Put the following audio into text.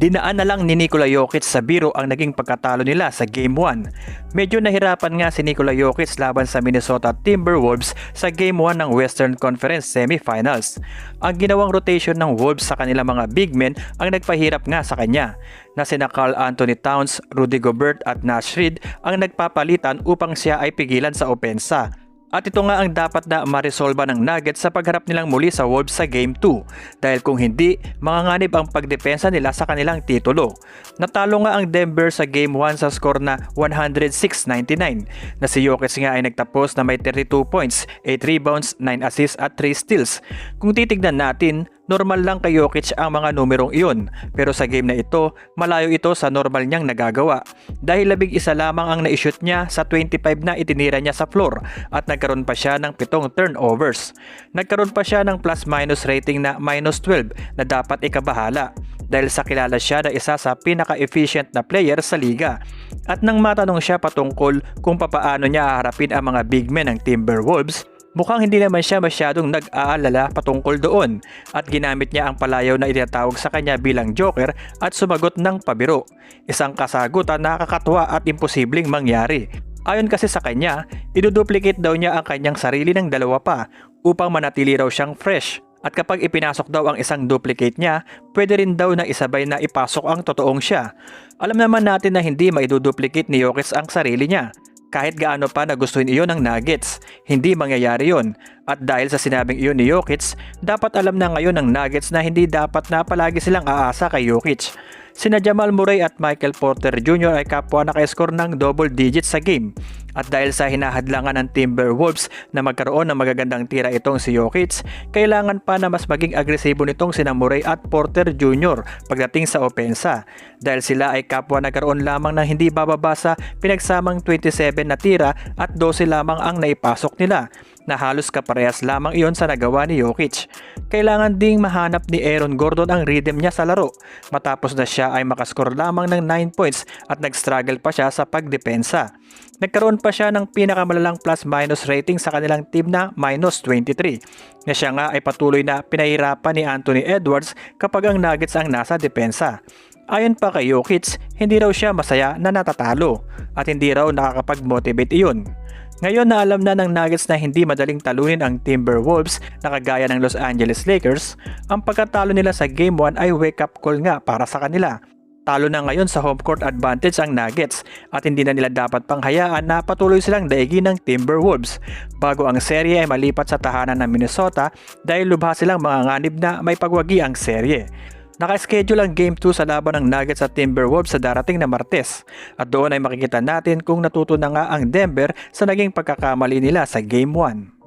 Dinaan na lang ni Nikola Jokic sa biro ang naging pagkatalo nila sa Game 1. Medyo nahirapan nga si Nikola Jokic laban sa Minnesota Timberwolves sa Game 1 ng Western Conference Semifinals. Ang ginawang rotation ng Wolves sa kanilang mga big men ang nagpahirap nga sa kanya na sina Carl Anthony Towns, Rudy Gobert at Nash Reed ang nagpapalitan upang siya ay pigilan sa opensa. At ito nga ang dapat na maresolba ng Nuggets sa pagharap nilang muli sa Wolves sa Game 2 dahil kung hindi, manganganib ang pagdepensa nila sa kanilang titulo. Natalo nga ang Denver sa Game 1 sa score na 106-99 na si Jokic nga ay nagtapos na may 32 points, 8 rebounds, 9 assists at 3 steals. Kung titignan natin, normal lang kay Jokic ang mga numerong iyon pero sa game na ito, malayo ito sa normal niyang nagagawa dahil labing isa lamang ang na-shoot niya sa 25 na itinira niya sa floor at nagkaroon pa siya ng pitong turnovers. Nagkaroon pa siya ng plus-minus rating na minus 12 na dapat ikabahala dahil sa kilala siya na isa sa pinaka-efficient na player sa liga. At nang matanong siya patungkol kung papaano niya haharapin ang mga big men ng Timberwolves, Mukhang hindi naman siya masyadong nag-aalala patungkol doon at ginamit niya ang palayaw na itinatawag sa kanya bilang joker at sumagot ng pabiro. Isang kasagutan na nakakatuwa at imposibleng mangyari. Ayon kasi sa kanya, iduduplicate daw niya ang kanyang sarili ng dalawa pa upang manatili raw siyang fresh. At kapag ipinasok daw ang isang duplicate niya, pwede rin daw na isabay na ipasok ang totoong siya. Alam naman natin na hindi maiduduplicate ni Jokic ang sarili niya kahit gaano pa nagustuhin iyon ng Nuggets. Hindi mangyayari yon. At dahil sa sinabing iyon ni Jokic, dapat alam na ngayon ng Nuggets na hindi dapat na palagi silang aasa kay Jokic. Sina Jamal Murray at Michael Porter Jr. ay kapwa naka-score ng double digits sa game. At dahil sa hinahadlangan ng Timberwolves na magkaroon ng magagandang tira itong si Jokic, kailangan pa na mas maging agresibo nitong sina Murray at Porter Jr. pagdating sa opensa. Dahil sila ay kapwa nagkaroon lamang ng hindi bababa sa pinagsamang 27 na tira at 12 lamang ang naipasok nila na halos kaparehas lamang iyon sa nagawa ni Jokic. Kailangan ding mahanap ni Aaron Gordon ang rhythm niya sa laro matapos na siya ay makascore lamang ng 9 points at nag-struggle pa siya sa pagdepensa. Nagkaroon pa siya ng pinakamalalang plus-minus rating sa kanilang team na minus 23 na siya nga ay patuloy na pinahirapan ni Anthony Edwards kapag ang Nuggets ang nasa depensa. Ayon pa kay Jokic, hindi raw siya masaya na natatalo at hindi raw nakakapag-motivate iyon. Ngayon na alam na ng Nuggets na hindi madaling talunin ang Timberwolves na kagaya ng Los Angeles Lakers, ang pagkatalo nila sa Game 1 ay wake-up call nga para sa kanila. Talo na ngayon sa home court advantage ang Nuggets at hindi na nila dapat panghayaan na patuloy silang daigin ng Timberwolves bago ang serye ay malipat sa tahanan ng Minnesota dahil lubha silang mga nganib na may pagwagi ang serye. Naka-schedule ang Game 2 sa laban ng Nuggets at Timberwolves sa darating na Martes at doon ay makikita natin kung natuto na nga ang Denver sa naging pagkakamali nila sa Game 1.